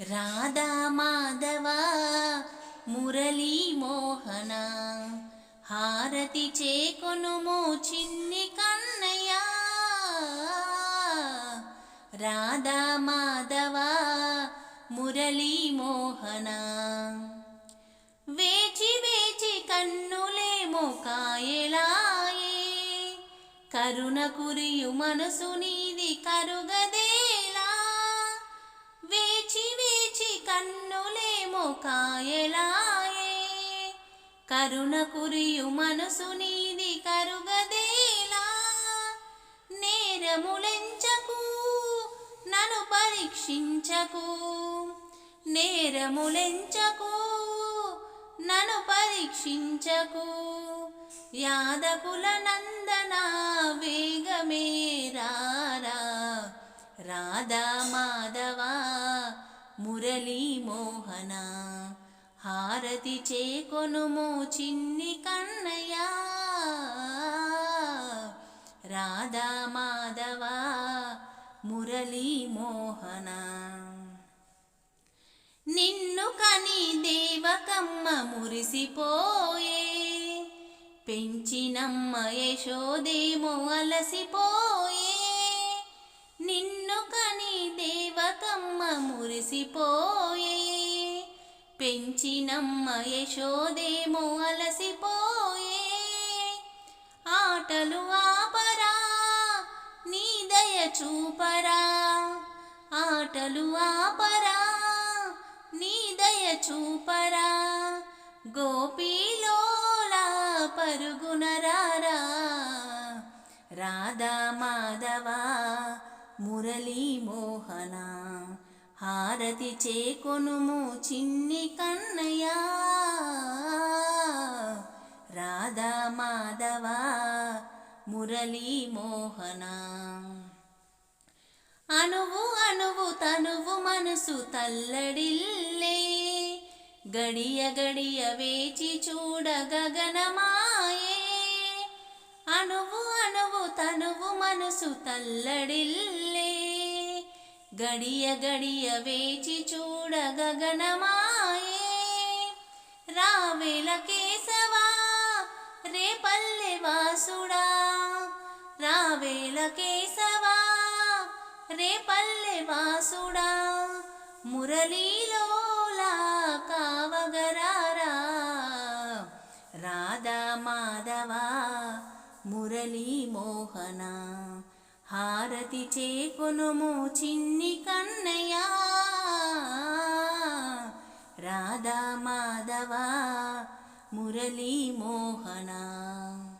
రాధా మాధవ మురళీ మోహన హారతి చేకొనుము చిన్ని కన్నయ్య. రాధా మాధవ మురళీ మోహన వేచి వేచి కన్నులేమో కాయలాయే కరుణ కురియు మనసు నీది కరుగదే. కాయలాయే కరుణ కురియు మనసు నీది కరుగదేలా. నేరములెంచకు నను పరీక్షించకు. నేరములెంచకు నను పరీక్షించకు. యాదకుల నందన వేగమే రారా. రాధా మాధవ. మురళీ మోహన హారతి చేకొనుము చిన్ని కన్నయ్య. రాధా మాధవ మురళీ మోహన. నిన్ను కని దేవకమ్మ మురిసిపోయే పెంచినమ్మ యశోదేమో అలసిపోయే. నిన్ను కని మురిసిపోయే పెంచినమ్మ యశోదేమో అలసిపోయే. ఆటలు ఆపరా నీ దయ చూపరా. ఆటలు ఆపరా నీ దయ చూపరా. గోపీలోలా పరుగునరారా రాధా మాధవా మురళీ మోహనా. హారతి చేకొనుము చిన్ని కన్నయ్య. రాధా మాధవ మురళీ మోహన. అణువు అణువు తనువు మనసు తల్లడిల్లే. గడియ గడియ వేచి చూడ గగనమాయే అణువు అణువు తనువు మనసు తల్లడిల్లే. గడియ గడియ వేచి చూడ గగనమాయే. రావేల కేశవా రే పల్లె వాసుడా. రావేల కేశవా రే పల్లె వాసుడా. మురళీలోలా కావగరారా. రాధా మాధవా మురళీ మోహనా. హారతి చేకొనుము చిన్ని కన్నయ్య. రాధా మాధవ మురళీ మోహనా.